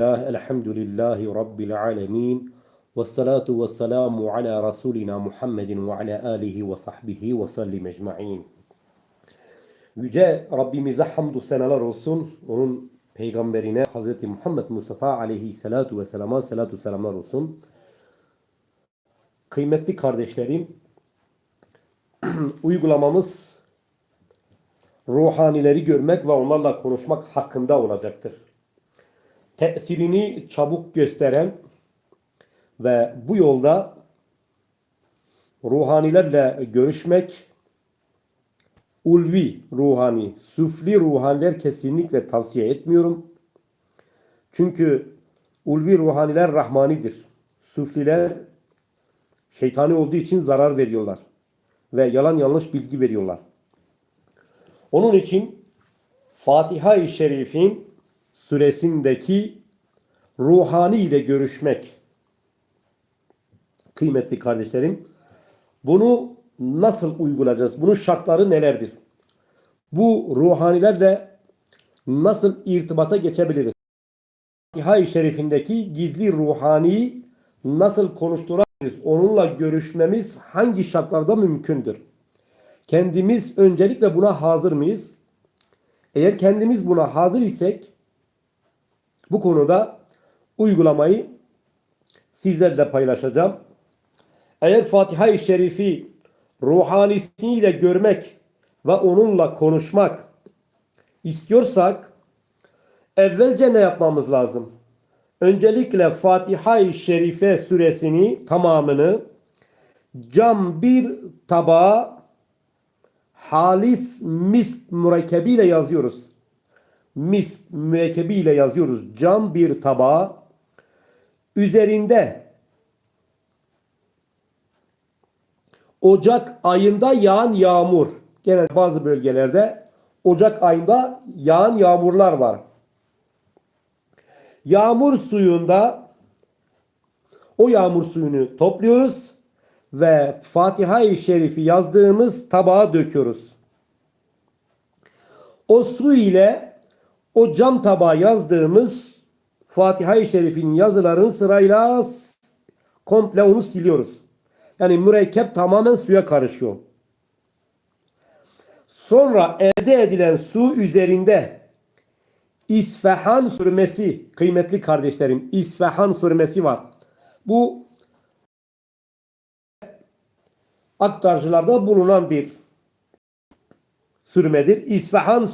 الحمد لله رب العالمين والصلاة والسلام على رسولنا محمد وعلى آله وصحبه وسلم ecmaîn. Yüce Rabbimize hamdü senalar olsun. Onun peygamberine Hazreti Muhammed Mustafa aleyhissalatu vesselama salatu selamlar olsun. Kıymetli kardeşlerim, uygulamamız ruhanileri görmek ve onlarla konuşmak hakkında olacaktır. Tesirini çabuk gösteren ve bu yolda ruhanilerle görüşmek, ulvi ruhani, süfli ruhaniler kesinlikle tavsiye etmiyorum. Çünkü ulvi ruhaniler rahmanidir. Süfliler şeytani olduğu için zarar veriyorlar ve yalan yanlış bilgi veriyorlar. Onun için Fatiha-i Şerif'in süresindeki ruhani ile görüşmek kıymetli kardeşlerim bunu nasıl uygulayacağız? Bunun şartları nelerdir? Bu ruhanilerle nasıl irtibata geçebiliriz? Fatiha-i Şerif'indeki gizli ruhaniyi nasıl konuşturabiliriz? Onunla görüşmemiz hangi şartlarda mümkündür? Kendimiz öncelikle buna hazır mıyız? Eğer kendimiz buna hazır isek bu konuda uygulamayı sizlerle paylaşacağım. Eğer Fatiha-i Şerifi ruhanisiyle görmek ve onunla konuşmak istiyorsak evvelce ne yapmamız lazım? Öncelikle Fatiha-i Şerife suresini tamamını cam bir tabağa halis misk mürekkebiyle yazıyoruz. Misk mürekkebiyle yazıyoruz. Cam bir tabağa üzerinde Ocak ayında yağan yağmur. Genel bazı bölgelerde Ocak ayında yağan yağmurlar var. Yağmur suyunda o yağmur suyunu topluyoruz ve Fatiha-i Şerif'i yazdığımız tabağa döküyoruz. O su ile o cam tabağa yazdığımız Fatiha-i Şerif'in yazılarını sırayla komple onu siliyoruz. Yani mürekkep tamamen suya karışıyor. Sonra elde edilen su üzerinde İsfahan sürmesi kıymetli kardeşlerim İsfahan sürmesi var. Bu aktarıcılarda bulunan bir sürmedir. İsfahan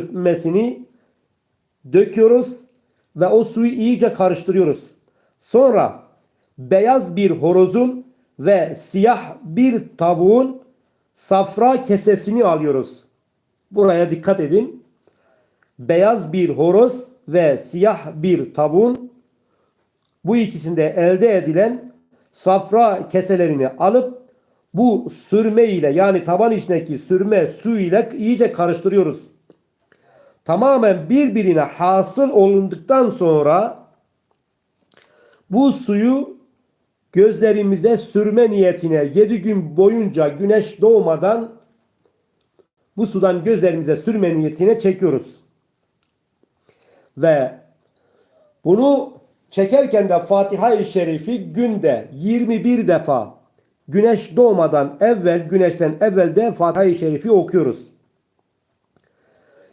sürmesini döküyoruz ve o suyu iyice karıştırıyoruz. Sonra beyaz bir horozun ve siyah bir tavuğun safra kesesini alıyoruz. Buraya dikkat edin. Beyaz bir horoz ve siyah bir tavuğun bu ikisinde elde edilen safra keselerini alıp bu sürme ile yani taban içindeki sürme su ile iyice karıştırıyoruz. Tamamen birbirine hasıl olunduktan sonra bu suyu gözlerimize sürme niyetine 7 gün boyunca güneş doğmadan bu sudan gözlerimize sürme niyetine çekiyoruz. Ve bunu çekerken de Fatiha-i Şerif'i günde 21 defa güneş doğmadan evvel, güneşten evvel de Fatiha-i Şerif'i okuyoruz.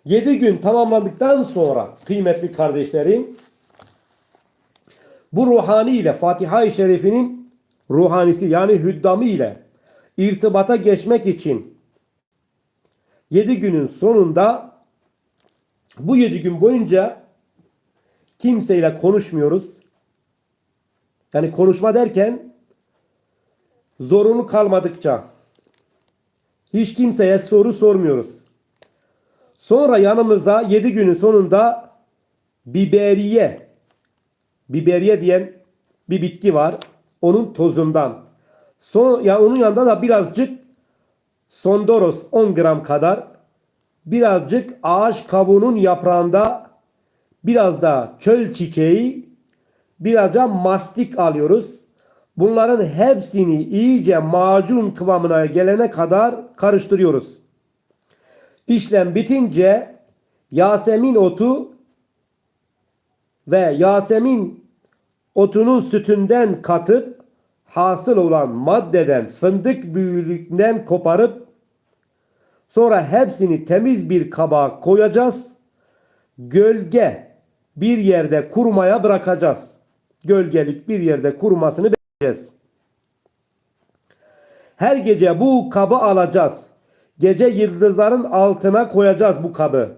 7 gün tamamladıktan sonra kıymetli kardeşlerim bu ruhani ile Fatiha-i Şerif'inin ruhanisi yani hüddamı ile irtibata geçmek için 7 günün sonunda bu 7 gün boyunca kimseyle konuşmuyoruz. Yani konuşma derken zorunlu kalmadıkça hiç kimseye soru sormuyoruz. Sonra yanımıza 7 günün sonunda biberiye biberiye diyen bir bitki var. Onun tozundan. Son, ya onun yanında da birazcık sondoros 10 gram kadar birazcık ağaç kabuğunun yaprağında biraz da çöl çiçeği biraz da mastik alıyoruz. Bunların hepsini iyice macun kıvamına gelene kadar karıştırıyoruz. İşlem bitince Yasemin otu ve Yasemin otunun sütünden katıp hasıl olan maddeden fındık büyüklüğünden koparıp sonra hepsini temiz bir kaba koyacağız. Gölge bir yerde kurumaya bırakacağız. Gölgelik bir yerde kurumasını bekleyeceğiz. Her gece bu kabı alacağız. Gece yıldızların altına koyacağız bu kabı.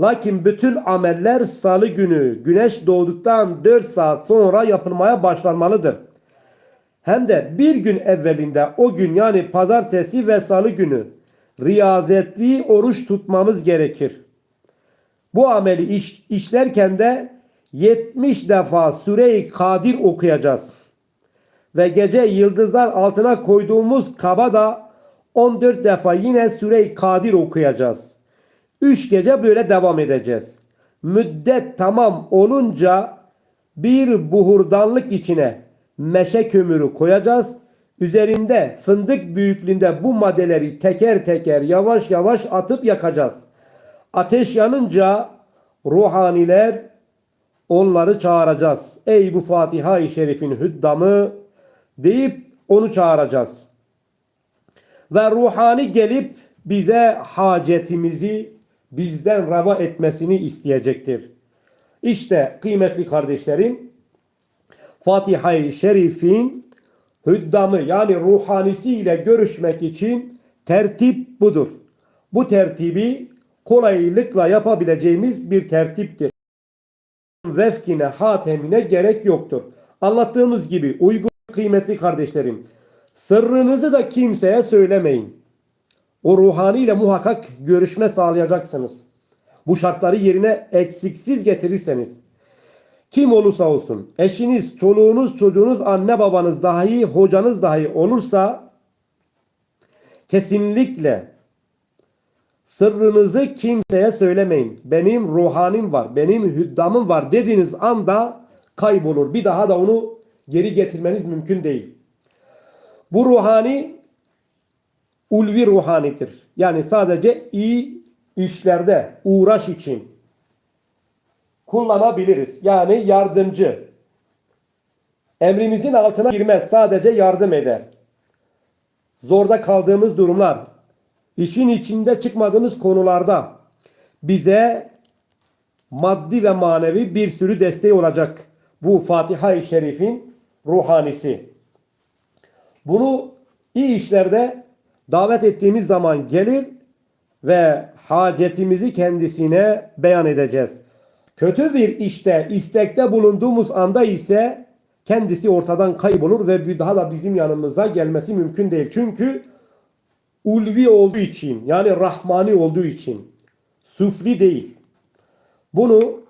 Lakin bütün ameller salı günü güneş doğduktan 4 saat sonra yapılmaya başlanmalıdır. Hem de bir gün evvelinde o gün yani pazartesi ve salı günü riyazetli oruç tutmamız gerekir. Bu ameli iş, işlerken de 70 defa Süre-i Kadir okuyacağız. Ve gece yıldızlar altına koyduğumuz kaba da 14 defa yine Süre-i Kadir okuyacağız. 3 gece böyle devam edeceğiz. Müddet tamam olunca bir buhurdanlık içine meşe kömürü koyacağız. Üzerinde fındık büyüklüğünde bu maddeleri teker teker yavaş yavaş atıp yakacağız. Ateş yanınca ruhaniler onları çağıracağız. Ey bu Fatiha-i Şerif'in hüddamı deyip onu çağıracağız. Ve ruhani gelip bize hacetimizi bizden reva etmesini isteyecektir. İşte kıymetli kardeşlerim Fatiha-i Şerif'in hüddamı yani ruhanisi ile görüşmek için tertip budur. Bu tertibi kolaylıkla yapabileceğimiz bir tertiptir. Vefkine, hatemine gerek yoktur. Anlattığımız gibi uygun kıymetli kardeşlerim. Sırrınızı da kimseye söylemeyin. O ruhani ile muhakkak görüşme sağlayacaksınız. Bu şartları yerine eksiksiz getirirseniz. Kim olursa olsun, eşiniz, çoluğunuz, çocuğunuz, anne babanız dahi, hocanız dahi olursa kesinlikle sırrınızı kimseye söylemeyin. Benim ruhanim var, benim hüddamım var dediğiniz anda kaybolur. Bir daha da onu geri getirmeniz mümkün değil. Bu ruhani ulvi ruhanidir. Yani sadece iyi işlerde uğraş için kullanabiliriz. Yani yardımcı. Emrimizin altına girmez. Sadece yardım eder. Zorda kaldığımız durumlar, işin içinde çıkmadığımız konularda bize maddi ve manevi bir sürü desteği olacak. Bu Fatiha-i Şerif'in ruhanisi. Bunu iyi işlerde davet ettiğimiz zaman gelir ve hacetimizi kendisine beyan edeceğiz. Kötü bir işte, istekte bulunduğumuz anda ise kendisi ortadan kaybolur ve daha da bizim yanımıza gelmesi mümkün değil. Çünkü ulvi olduğu için yani rahmani olduğu için sufli değil. Bunu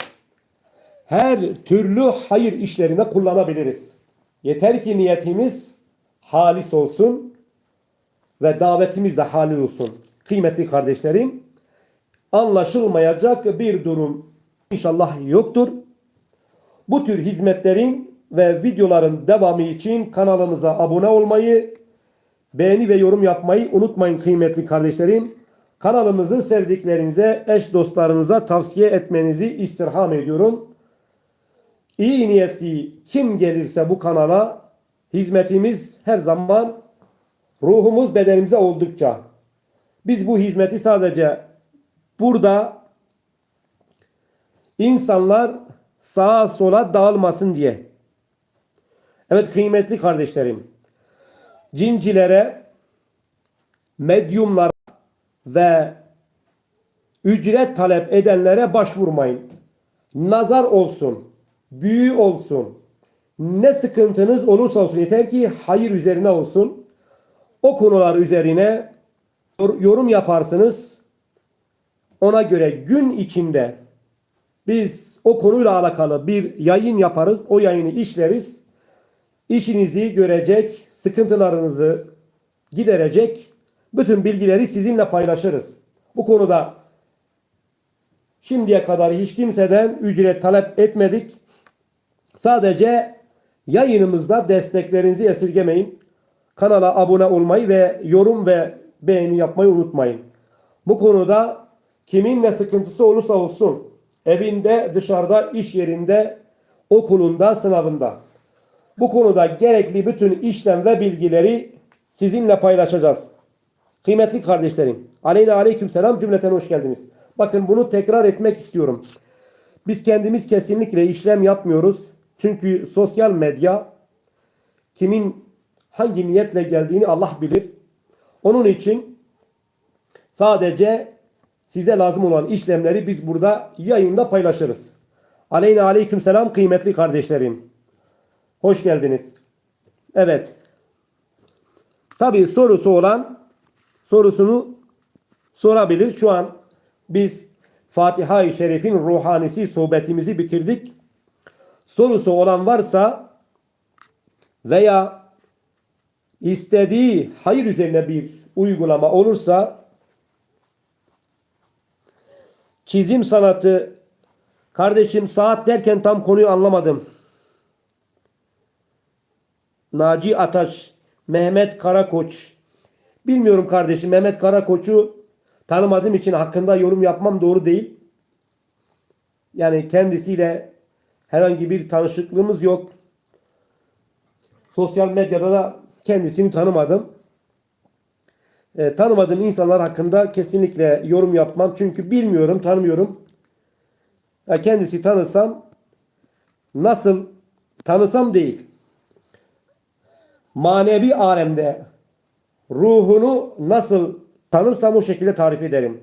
her türlü hayır işlerinde kullanabiliriz. Yeter ki niyetimiz halis olsun ve davetimiz de halil olsun. Kıymetli kardeşlerim, anlaşılmayacak bir durum inşallah yoktur. Bu tür hizmetlerin ve videoların devamı için kanalımıza abone olmayı, beğeni ve yorum yapmayı unutmayın kıymetli kardeşlerim. Kanalımızı sevdiklerinize, eş dostlarınıza tavsiye etmenizi istirham ediyorum. İyi niyetli kim gelirse bu kanala hizmetimiz her zaman ruhumuz bedenimize oldukça biz bu hizmeti sadece burada insanlar sağa sola dağılmasın diye. Evet kıymetli kardeşlerim. Cincilere, medyumlara ve ücret talep edenlere başvurmayın. Nazar olsun, büyü olsun, ne sıkıntınız olursa olsun yeter ki hayır üzerine olsun. O konular üzerine yorum yaparsınız. Ona göre gün içinde biz o konuyla alakalı bir yayın yaparız. O yayını işleriz. İşinizi görecek, sıkıntılarınızı giderecek bütün bilgileri sizinle paylaşırız. Bu konuda şimdiye kadar hiç kimseden ücret talep etmedik. Sadece yayınımızda desteklerinizi esirgemeyin. Kanala abone olmayı ve yorum ve beğeni yapmayı unutmayın. Bu konuda kimin ne sıkıntısı olursa olsun evinde, dışarıda, iş yerinde okulunda, sınavında. Bu konuda gerekli bütün işlem ve bilgileri sizinle paylaşacağız. Kıymetli kardeşlerim, aleyna aleyküm selam cümleten hoş geldiniz. Bakın bunu tekrar etmek istiyorum. Biz kendimiz kesinlikle işlem yapmıyoruz. Çünkü sosyal medya kimin hangi niyetle geldiğini Allah bilir. Onun için sadece size lazım olan işlemleri biz burada yayında paylaşırız. Aleyna aleyküm selam kıymetli kardeşlerim. Hoş geldiniz. Evet. Tabii sorusu olan sorusunu sorabilir. Şu an biz Fatiha-i Şerif'in ruhanisi sohbetimizi bitirdik. Sorusu olan varsa veya istediği hayır üzerine bir uygulama olursa çizim sanatı kardeşim saat derken tam konuyu anlamadım. Naci Ataş, Mehmet Karakoç. Bilmiyorum kardeşim Mehmet Karakoç'u tanımadığım için hakkında yorum yapmam doğru değil. Yani kendisiyle herhangi bir tanışıklığımız yok. Sosyal medyada da kendisini tanımadım. E, tanımadığım insanlar hakkında kesinlikle yorum yapmam. Çünkü bilmiyorum, tanımıyorum. Ya kendisi tanısam nasıl tanısam değil. Manevi alemde ruhunu nasıl tanırsam o şekilde tarif ederim.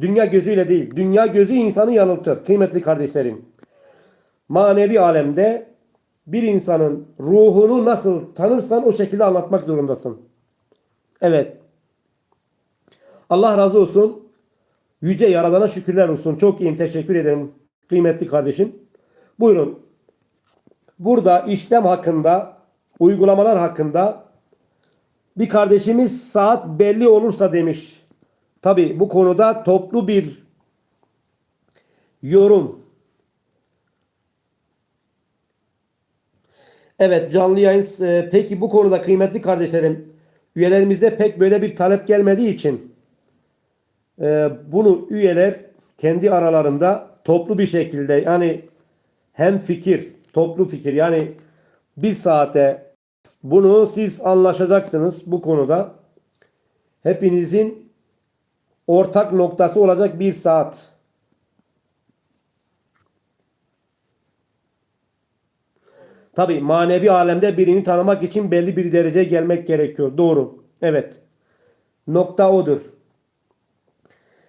Dünya gözüyle değil. Dünya gözü insanı yanıltır. Kıymetli kardeşlerim. Manevi alemde bir insanın ruhunu nasıl tanırsan o şekilde anlatmak zorundasın. Evet. Allah razı olsun. Yüce Yaradan'a şükürler olsun. Çok iyiyim. Teşekkür ederim. Kıymetli kardeşim. Buyurun. Burada işlem hakkında, uygulamalar hakkında bir kardeşimiz saat belli olursa demiş. Tabi bu konuda toplu bir yorum. Evet canlı yayın. e, Peki bu konuda kıymetli kardeşlerim üyelerimizde pek böyle bir talep gelmediği için e, bunu üyeler kendi aralarında toplu bir şekilde yani hem fikir, toplu fikir yani bir saate bunu siz anlaşacaksınız bu konuda. Hepinizin ortak noktası olacak bir saat. Tabi manevi alemde birini tanımak için belli bir dereceye gelmek gerekiyor. Doğru. Evet. Nokta odur.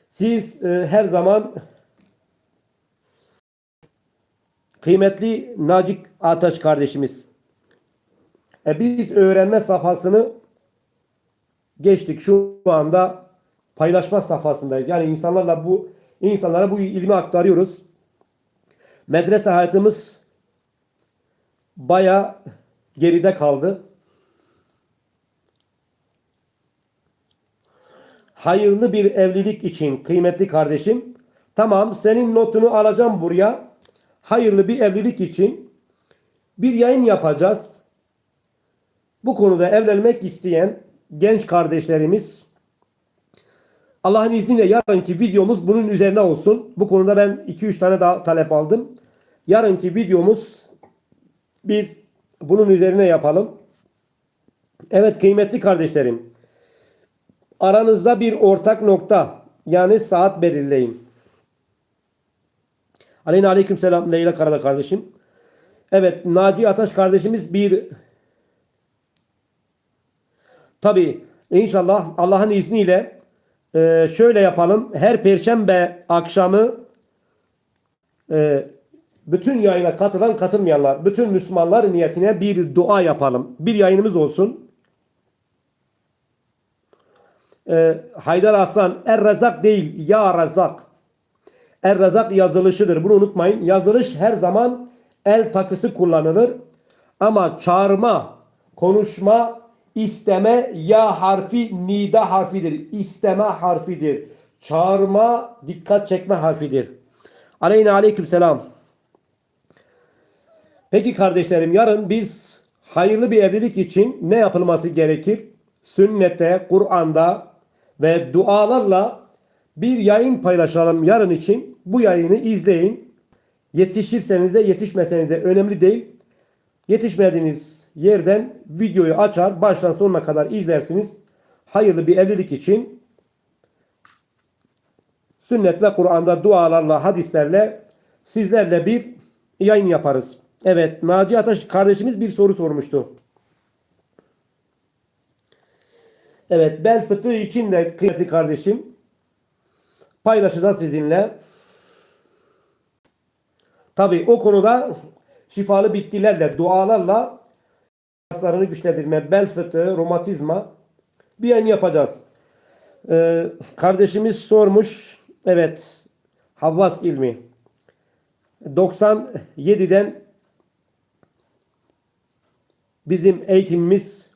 Siz e, her zaman kıymetli Nacik Ataş kardeşimiz e, biz öğrenme safhasını geçtik. Şu anda paylaşma safhasındayız. Yani insanlarla bu insanlara bu ilmi aktarıyoruz. Medrese hayatımız baya geride kaldı. Hayırlı bir evlilik için kıymetli kardeşim. Tamam senin notunu alacağım buraya. Hayırlı bir evlilik için bir yayın yapacağız. Bu konuda evlenmek isteyen genç kardeşlerimiz Allah'ın izniyle yarınki videomuz bunun üzerine olsun. Bu konuda ben 2-3 tane daha talep aldım. Yarınki videomuz biz bunun üzerine yapalım. Evet kıymetli kardeşlerim. Aranızda bir ortak nokta yani saat belirleyin. Aleyna aleyküm selam Leyla Karada kardeşim. Evet Naci Ataş kardeşimiz bir tabi inşallah Allah'ın izniyle e, şöyle yapalım. Her perşembe akşamı e, bütün yayına katılan katılmayanlar, bütün Müslümanlar niyetine bir dua yapalım. Bir yayınımız olsun. Ee, Haydar Aslan Er Razak değil Ya Razak. Er Razak yazılışıdır. Bunu unutmayın. Yazılış her zaman el takısı kullanılır. Ama çağırma, konuşma, isteme ya harfi nida harfidir. İsteme harfidir. Çağırma, dikkat çekme harfidir. Aleyna aleyküm selam. Peki kardeşlerim yarın biz hayırlı bir evlilik için ne yapılması gerekir? Sünnette, Kur'an'da ve dualarla bir yayın paylaşalım yarın için. Bu yayını izleyin. Yetişirseniz de yetişmeseniz de önemli değil. Yetişmediğiniz yerden videoyu açar, baştan sonuna kadar izlersiniz. Hayırlı bir evlilik için sünnet ve Kur'an'da dualarla, hadislerle sizlerle bir yayın yaparız. Evet, Naci Ataş kardeşimiz bir soru sormuştu. Evet, bel fıtığı için de kıymetli kardeşim paylaşacağız sizinle. Tabi o konuda şifalı bitkilerle, dualarla kaslarını güçlendirme, bel fıtığı, romatizma bir yayın yapacağız. Ee, kardeşimiz sormuş. Evet. Havvas ilmi. 97'den bizim eğitimimiz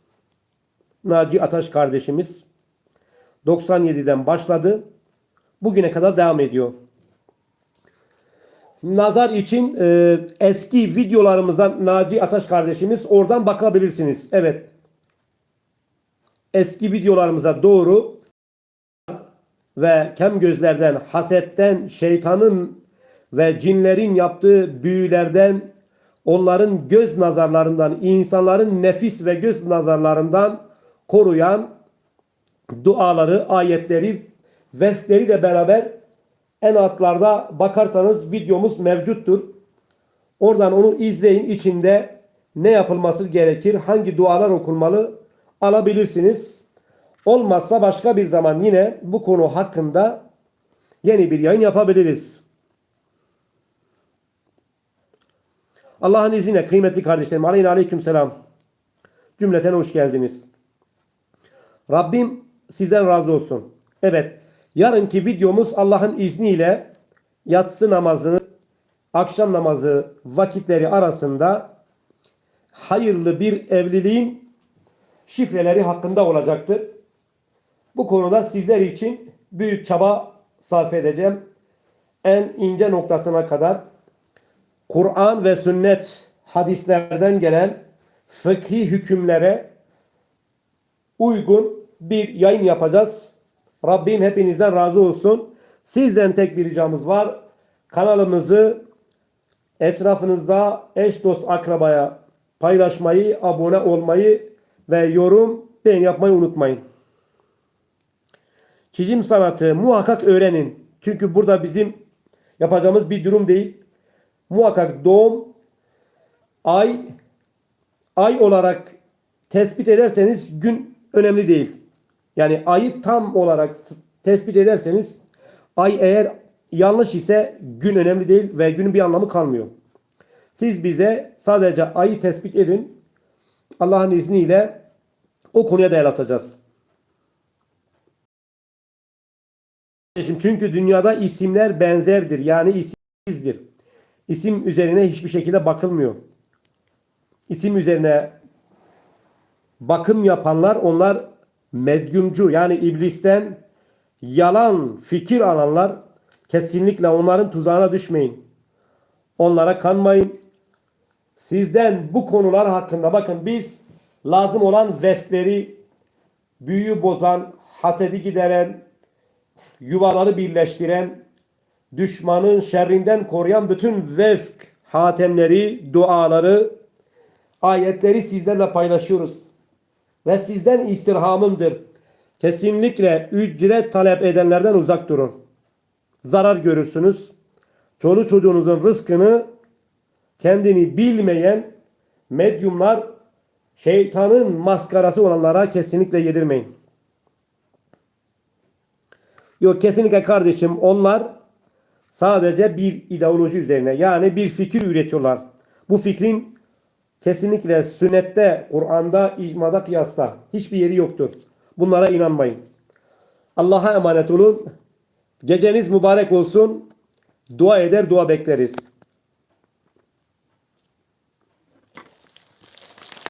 Naci Ataş kardeşimiz 97'den başladı. Bugüne kadar devam ediyor. Nazar için e, eski videolarımızdan Naci Ataş kardeşimiz oradan bakabilirsiniz. Evet. Eski videolarımıza doğru ve kem gözlerden, hasetten, şeytanın ve cinlerin yaptığı büyülerden, onların göz nazarlarından, insanların nefis ve göz nazarlarından koruyan duaları, ayetleri, vestleriyle beraber en altlarda bakarsanız videomuz mevcuttur. Oradan onu izleyin. İçinde ne yapılması gerekir, hangi dualar okunmalı alabilirsiniz. Olmazsa başka bir zaman yine bu konu hakkında yeni bir yayın yapabiliriz. Allah'ın izniyle kıymetli kardeşlerim aleyhine aleyküm selam. Cümleten hoş geldiniz. Rabbim sizden razı olsun. Evet yarınki videomuz Allah'ın izniyle yatsı namazını akşam namazı vakitleri arasında hayırlı bir evliliğin şifreleri hakkında olacaktır. Bu konuda sizler için büyük çaba sarf edeceğim. En ince noktasına kadar Kur'an ve sünnet hadislerden gelen fıkhi hükümlere uygun bir yayın yapacağız. Rabbim hepinizden razı olsun. Sizden tek bir ricamız var. Kanalımızı etrafınızda eş dost akrabaya paylaşmayı, abone olmayı ve yorum, beğen yapmayı unutmayın. Çizim sanatı muhakkak öğrenin. Çünkü burada bizim yapacağımız bir durum değil. Muhakkak doğum, ay, ay olarak tespit ederseniz gün önemli değil. Yani ayı tam olarak tespit ederseniz ay eğer yanlış ise gün önemli değil ve günün bir anlamı kalmıyor. Siz bize sadece ayı tespit edin. Allah'ın izniyle o konuya da el atacağız. Çünkü dünyada isimler benzerdir. Yani isimsizdir. İsim üzerine hiçbir şekilde bakılmıyor. İsim üzerine bakım yapanlar onlar medyumcu yani iblisten yalan fikir alanlar kesinlikle onların tuzağına düşmeyin. Onlara kanmayın. Sizden bu konular hakkında bakın biz lazım olan vefleri büyü bozan, hasedi gideren, yuvaları birleştiren, düşmanın şerrinden koruyan bütün vefk hatemleri, duaları, ayetleri sizlerle paylaşıyoruz. Ve sizden istirhamımdır. Kesinlikle ücret talep edenlerden uzak durun. Zarar görürsünüz. Çoluk çocuğunuzun rızkını kendini bilmeyen medyumlar şeytanın maskarası olanlara kesinlikle yedirmeyin. Yok kesinlikle kardeşim onlar sadece bir ideoloji üzerine yani bir fikir üretiyorlar. Bu fikrin kesinlikle sünnette, Kur'an'da, icmada, kıyasta hiçbir yeri yoktur. Bunlara inanmayın. Allah'a emanet olun. Geceniz mübarek olsun. Dua eder, dua bekleriz.